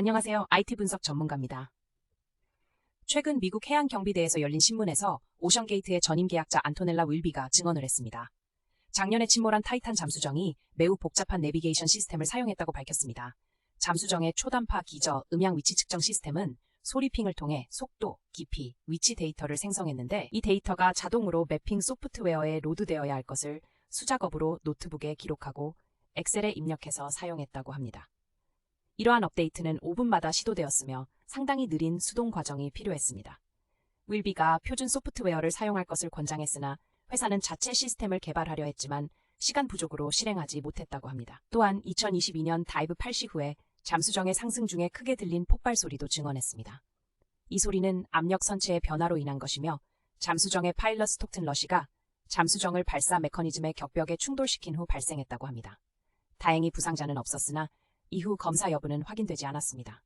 안녕하세요. IT 분석 전문가입니다. 최근 미국 해양경비대에서 열린 신문에서 오션게이트의 전임 계약자 안토넬라 윌비가 증언을 했습니다. 작년에 침몰한 타이탄 잠수정이 매우 복잡한 내비게이션 시스템을 사용했다고 밝혔습니다. 잠수정의 초단파 기저 음향 위치 측정 시스템은 소리핑을 통해 속도, 깊이, 위치 데이터를 생성했는데 이 데이터가 자동으로 매핑 소프트웨어에 로드되어야 할 것을 수작업으로 노트북에 기록하고 엑셀에 입력해서 사용했다고 합니다. 이러한 업데이트는 5분마다 시도되었으며 상당히 느린 수동 과정이 필요했습니다. 윌비가 표준 소프트웨어를 사용할 것을 권장했으나 회사는 자체 시스템을 개발하려 했지만 시간 부족으로 실행하지 못했다고 합니다. 또한 2022년 다이브 8시 후에 잠수정의 상승 중에 크게 들린 폭발 소리도 증언했습니다. 이 소리는 압력 선체의 변화로 인한 것이며 잠수정의 파일럿 스톡튼 러시가 잠수정을 발사 메커니즘의 격벽에 충돌시킨 후 발생했다고 합니다. 다행히 부상자는 없었으나 이후 검사 여부는 확인되지 않았습니다.